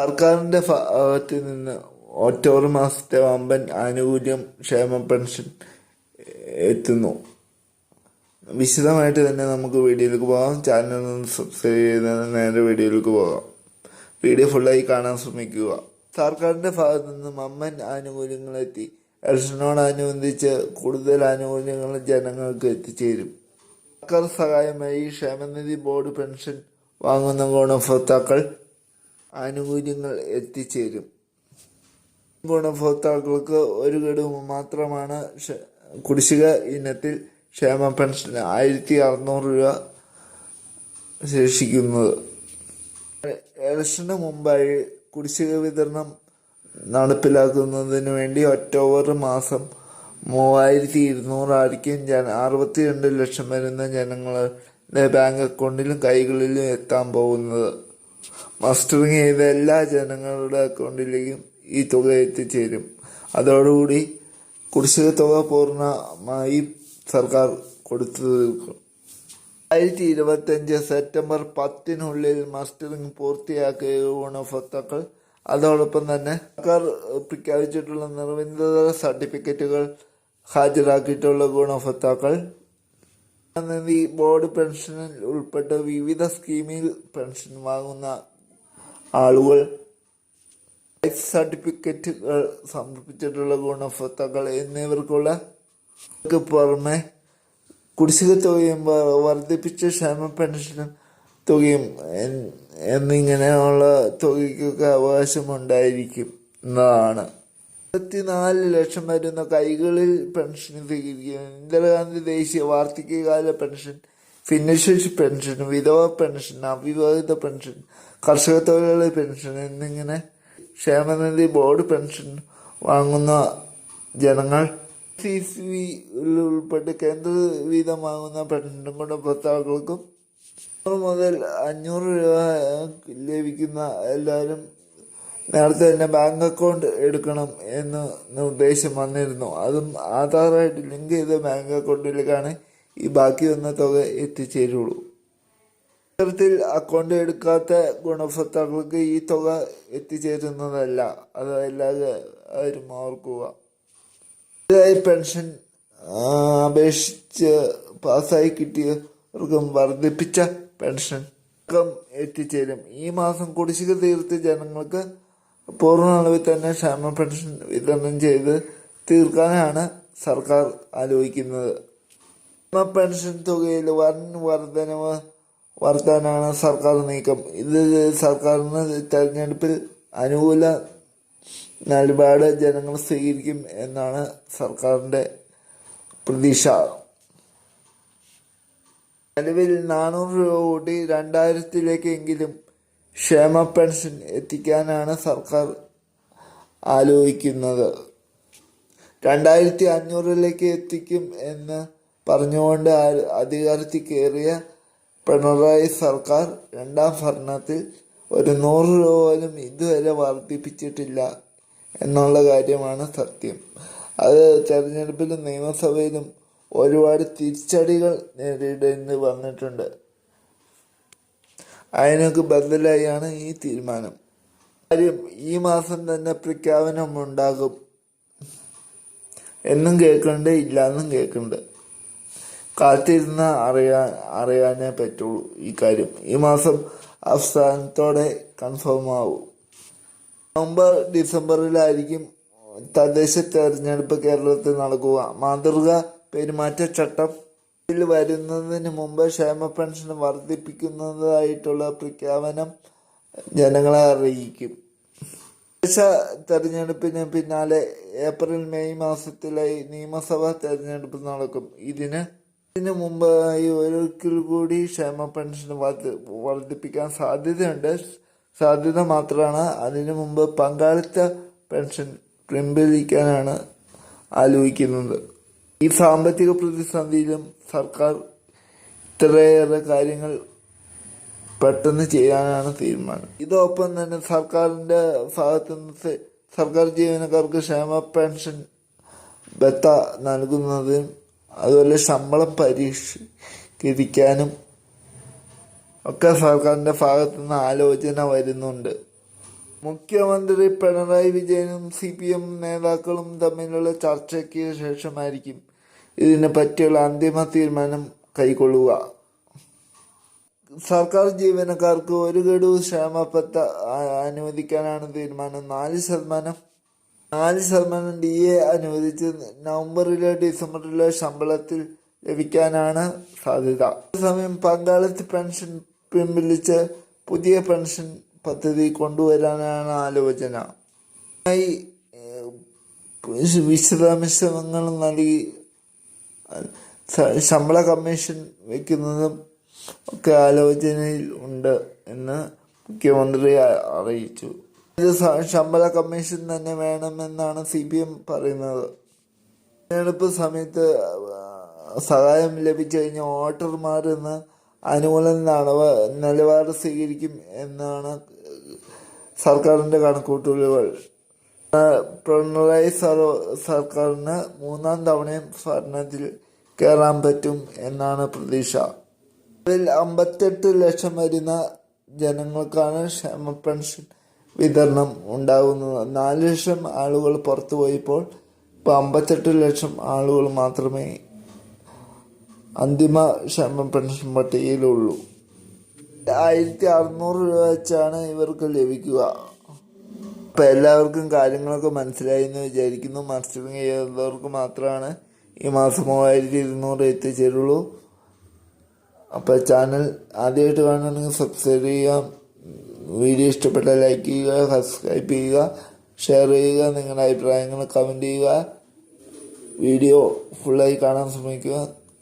സർക്കാരിന്റെ ഭാഗത്ത് നിന്ന് ഒക്ടോബർ മാസത്തെ വമ്പൻ ആനുകൂല്യം ക്ഷേമ പെൻഷൻ എത്തുന്നു. വിശദമായിട്ട് തന്നെ നമുക്ക് വീഡിയോയിലേക്ക് പോകാം. ചാനൽ സബ്സ്ക്രൈബ് ചെയ്ത് നേരെ വീഡിയോയിലേക്ക് പോകാം. വീഡിയോ ഫുള്ളായി കാണാൻ ശ്രമിക്കുക. സർക്കാരിന്റെ ഭാഗത്തു നിന്ന് അമ്മൻ ആനുകൂല്യങ്ങൾ എത്തി. ഇലക്ഷനോടനുബന്ധിച്ച് കൂടുതൽ ആനുകൂല്യങ്ങൾ ജനങ്ങൾക്ക് എത്തിച്ചേരും. സർക്കാർ സഹായമായി ക്ഷേമനിധി ബോർഡ് പെൻഷൻ വാങ്ങുന്ന ഗുണഭോക്താക്കൾ ആനുകൂല്യങ്ങൾ എത്തിച്ചേരും. ഗുണഭോക്താക്കൾക്ക് ഒരു ഗഡു മാത്രമാണ് കുടിശ്ശിക ഇനത്തിൽ ക്ഷേമ പെൻഷൻ ആയിരത്തി അറുന്നൂറ് രൂപ ശേഷിക്കുന്നത്. ഇലക്ഷന് മുമ്പായി കുടിശ്ശിക വിതരണം നടപ്പിലാക്കുന്നതിന് വേണ്ടി ഒക്ടോബർ മാസം മൂവായിരത്തി ഇരുന്നൂറായിരിക്കും ജന അറുപത്തിരണ്ട് ലക്ഷം വരുന്ന ജനങ്ങളുടെ ബാങ്ക് അക്കൗണ്ടിലും കൈകളിലും എത്താൻ പോകുന്നത്. മസ്റ്ററിങ് ചെയ്ത എല്ലാ ജനങ്ങളുടെ അക്കൗണ്ടിലേക്കും ഈ തുക എത്തിച്ചേരും. അതോടുകൂടി കുടിശ്ശിക തുക പൂർണമായി സർക്കാർ കൊടുത്തു തീർക്കും രണ്ടായിരത്തി ഇരുപത്തഞ്ച് സെപ്റ്റംബർ പത്തിനുള്ളിൽ മസ്റ്ററിംഗ് പൂർത്തിയാക്കിയ ഗുണഭോക്താക്കൾ അതോടൊപ്പം തന്നെ സർക്കാർ പ്രഖ്യാപിച്ചിട്ടുള്ള നിർബന്ധിത സർട്ടിഫിക്കറ്റുകൾ ഹാജരാക്കിയിട്ടുള്ള ഗുണഭോക്താക്കൾ നിധി ബോർഡ് പെൻഷനിൽ ഉൾപ്പെട്ട വിവിധ സ്കീമിൽ പെൻഷൻ വാങ്ങുന്ന ആളുകൾ ലൈഫ് സർട്ടിഫിക്കറ്റുകൾ സമർപ്പിച്ചിട്ടുള്ള ഗുണഭോക്താക്കൾ എന്നിവർക്കുള്ള പുറമെ കുടിശ്ശിക തുകയും വർദ്ധിപ്പിച്ച ക്ഷേമ പെൻഷനും തുകയും എന്നിങ്ങനെയുള്ള തുകയ്ക്കൊക്കെ അവകാശമുണ്ടായിരിക്കും എന്നതാണ് ഇരുപത്തിനാല് ലക്ഷം വരുന്ന കൈകളിൽ പെൻഷൻ സ്വീകരിക്കുകയാണ് ഇന്ദിരാഗാന്ധി ദേശീയ വാർദ്ധക്യകാല പെൻഷൻ ഭിന്നശേഷി പെൻഷൻ വിധവ പെൻഷൻ അവിവാഹിത പെൻഷൻ കർഷക തൊഴിലാളി പെൻഷൻ എന്നിങ്ങനെ ക്ഷേമനിധി ബോർഡ് പെൻഷൻ വാങ്ങുന്ന ജനങ്ങൾ സി സി ഉൾപ്പെട്ട് കേന്ദ്ര വീതം വാങ്ങുന്ന പെൻഷൻ ഗുണഭോക്താക്കൾക്കും മുതൽ അഞ്ഞൂറ് രൂപ ലഭിക്കുന്ന എല്ലാവരും നേരത്തെ തന്നെ ബാങ്ക് അക്കൗണ്ട് എടുക്കണം എന്ന് നിർദ്ദേശം വന്നിരുന്നു. അതും ആധാറായിട്ട് ലിങ്ക് ചെയ്ത ബാങ്ക് അക്കൗണ്ടിലേക്കാണ് ഈ ബാക്കി വന്ന തുക എത്തിച്ചേരുള്ളൂ. ഇത്തരത്തിൽ അക്കൗണ്ട് എടുക്കാത്ത ഗുണഭോക്താക്കൾക്ക് ഈ തുക എത്തിച്ചേരുന്നതല്ല. അതല്ലാതെ എല്ലാവരും ഓർക്കുക. ഇതായി പെൻഷൻ അപേക്ഷിച്ച് പാസ്സായി കിട്ടിയവർക്കും വർദ്ധിപ്പിച്ച പെൻഷൻ എത്തിച്ചേരും. ഈ മാസം കുടിശ്ശിക തീർത്ത് ജനങ്ങൾക്ക് പൂർണ അളവിൽ തന്നെ ക്ഷേമ പെൻഷൻ വിതരണം ചെയ്ത് തീർക്കാനാണ് സർക്കാർ ആലോചിക്കുന്നത്. ക്ഷേമ പെൻഷൻ തുകയിൽ വൻ വർധനവ് വർത്താനാണ് സർക്കാർ നീക്കം. ഇത് സർക്കാരിന് തെരഞ്ഞെടുപ്പിൽ അനുകൂല നിലപാട് ജനങ്ങൾ സ്വീകരിക്കും എന്നാണ് സർക്കാരിന്റെ പ്രതീക്ഷ. നിലവിൽ നാനൂറ് രൂപ കൂട്ടി രണ്ടായിരത്തിലേക്കെങ്കിലും ക്ഷേമ പെൻഷൻ എത്തിക്കാനാണ് സർക്കാർ ആലോചിക്കുന്നത്. രണ്ടായിരത്തി അഞ്ഞൂറിലേക്ക് എത്തിക്കും എന്ന് പറഞ്ഞുകൊണ്ട് അധികാരത്തിൽ കയറിയ പിണറായി സർക്കാർ രണ്ടാം ഭരണത്തിൽ ഒരു നൂറ് രൂപ പോലും ഇതുവരെ വർദ്ധിപ്പിച്ചിട്ടില്ല എന്നുള്ള കാര്യമാണ് സത്യം. അത് തെരഞ്ഞെടുപ്പിലും നിയമസഭയിലും ഒരുപാട് തിരിച്ചടികൾ നേരിടേണ്ടി വന്നിട്ടുണ്ട്. അതിനൊക്കെ ബദലായാണ് ഈ തീരുമാനം. കാര്യം ഈ മാസം തന്നെ പ്രഖ്യാപനം ഉണ്ടാകും എന്നും കേൾക്കണ്ട് ഇല്ലാന്നും കേൾക്കണ്ട്. കാത്തിരുന്ന അറിയാൻ അറിയാനേ പറ്റുള്ളൂ ഈ കാര്യം. ഈ മാസം അവസാനത്തോടെ കൺഫേം ആവും. നവംബർ ഡിസംബറിലായിരിക്കും തദ്ദേശ തെരഞ്ഞെടുപ്പ് കേരളത്തിൽ നടക്കുക. മാതൃക പെരുമാറ്റച്ചട്ടം ിൽ വരുന്നതിന് മുമ്പ് ക്ഷേമ പെൻഷൻ വർദ്ധിപ്പിക്കുന്നതായിട്ടുള്ള പ്രഖ്യാപനം ജനങ്ങളെ അറിയിക്കും. തദ്ദേശ തെരഞ്ഞെടുപ്പിന് പിന്നാലെ ഏപ്രിൽ മെയ് മാസത്തിലായി നിയമസഭാ തെരഞ്ഞെടുപ്പ് നടക്കും. ഇതിന് ഇതിനു മുമ്പായി ഒരിക്കൽ കൂടി ക്ഷേമ പെൻഷൻ വർദ്ധ- വർദ്ധിപ്പിക്കാൻ സാധ്യതയുണ്ട്. സാധ്യത മാത്രമാണ്. അതിനു മുമ്പ് പങ്കാളിത്ത പെൻഷൻ പിൻവലിക്കാനാണ് ആലോചിക്കുന്നത്. ഈ സാമ്പത്തിക പ്രതിസന്ധിയിലും സർക്കാർ ഇത്രയേറെ കാര്യങ്ങൾ പെട്ടെന്ന് ചെയ്യാനാണ് തീരുമാനം. ഇതൊപ്പം തന്നെ സർക്കാരിന്റെ ഭാഗത്തു നിന്ന് സർക്കാർ ജീവനക്കാർക്ക് ക്ഷേമ പെൻഷൻ ബത്ത നൽകുന്നതും അതുപോലെ ശമ്പളം പരീക്ഷിക്കാനും ഒക്കെ സർക്കാരിന്റെ ഭാഗത്തു നിന്ന് ആലോചന വരുന്നുണ്ട്. മുഖ്യമന്ത്രി പിണറായി വിജയനും സി പി എം നേതാക്കളും തമ്മിലുള്ള ചർച്ചയ്ക്ക് ശേഷമായിരിക്കും ഇതിനെ പറ്റിയുള്ള അന്തിമ തീരുമാനം കൈക്കൊള്ളുക. സർക്കാർ ജീവനക്കാർക്ക് ഒരു ഗഡു ക്ഷേമപ്പത്ത അനുവദിക്കാനാണ് തീരുമാനം. നാല് ശതമാനം നാല് ശതമാനം ഡി എ അനുവദിച്ച് നവംബറിലോ ഡിസംബറിലോ ശമ്പളത്തിൽ ലഭിക്കാനാണ് സാധ്യത. അതേസമയം പങ്കാളിത്ത പെൻഷൻ പിൻവലിച്ച് പുതിയ പെൻഷൻ പദ്ധതി കൊണ്ടുവരാനാണ് ആലോചന. വിശദാംശങ്ങൾ നൽകി ശമ്പള കമ്മീഷൻ വയ്ക്കുന്നതും ഒക്കെ ആലോചനയിൽ ഉണ്ട് എന്ന് മുഖ്യമന്ത്രി അറിയിച്ചു. ഇത് ശമ്പള കമ്മീഷൻ തന്നെ വേണമെന്നാണ് സി പി എം പറയുന്നത്. തെരഞ്ഞെടുപ്പ് സമയത്ത് സഹായം ലഭിച്ചു കഴിഞ്ഞ വോട്ടർമാർ ഇന്ന് അനുകൂല നടവ നിലപാട് സ്വീകരിക്കും എന്നാണ് സർക്കാരിന്റെ കണക്കൂട്ടലുകൾ പിണറായി സർവ സർക്കാരിന് മൂന്നാം തവണയും ഭരണത്തിൽ കയറാൻ പറ്റും എന്നാണ് പ്രതീക്ഷ. അതിൽ അമ്പത്തെട്ട് ലക്ഷം വരുന്ന ജനങ്ങൾക്കാണ് ക്ഷേമ പെൻഷൻ വിതരണം ഉണ്ടാകുന്നത്. നാല് ലക്ഷം ആളുകൾ പുറത്തു പോയപ്പോൾ ഇപ്പോൾ അമ്പത്തെട്ട് ലക്ഷം ആളുകൾ മാത്രമേ അന്തിമ ക്ഷമ പെൻഷൻ പട്ടികയിലുള്ളൂ. ആയിരത്തി അറുന്നൂറ് രൂപ വെച്ചാണ് ഇവർക്ക് ലഭിക്കുക. അപ്പം എല്ലാവർക്കും കാര്യങ്ങളൊക്കെ മനസ്സിലായി എന്ന് വിചാരിക്കുന്നു. മസ്റ്ററിങ് ചെയ്തവർക്ക് മാത്രമാണ് ഈ മാസം മൂവായിരത്തി ഇരുന്നൂറ് എത്തിച്ചേരുള്ളൂ. അപ്പോൾ ചാനൽ ആദ്യമായിട്ട് കാണുകയാണെങ്കിൽ സബ്സ്ക്രൈബ് ചെയ്യുക. വീഡിയോ ഇഷ്ടപ്പെട്ടാൽ ലൈക്ക് ചെയ്യുക സബ്സ്ക്രൈബ് ചെയ്യുക ഷെയർ ചെയ്യുക നിങ്ങളുടെ അഭിപ്രായങ്ങൾ കമന്റ് ചെയ്യുക. വീഡിയോ ഫുള്ളായി കാണാൻ ശ്രമിക്കുക.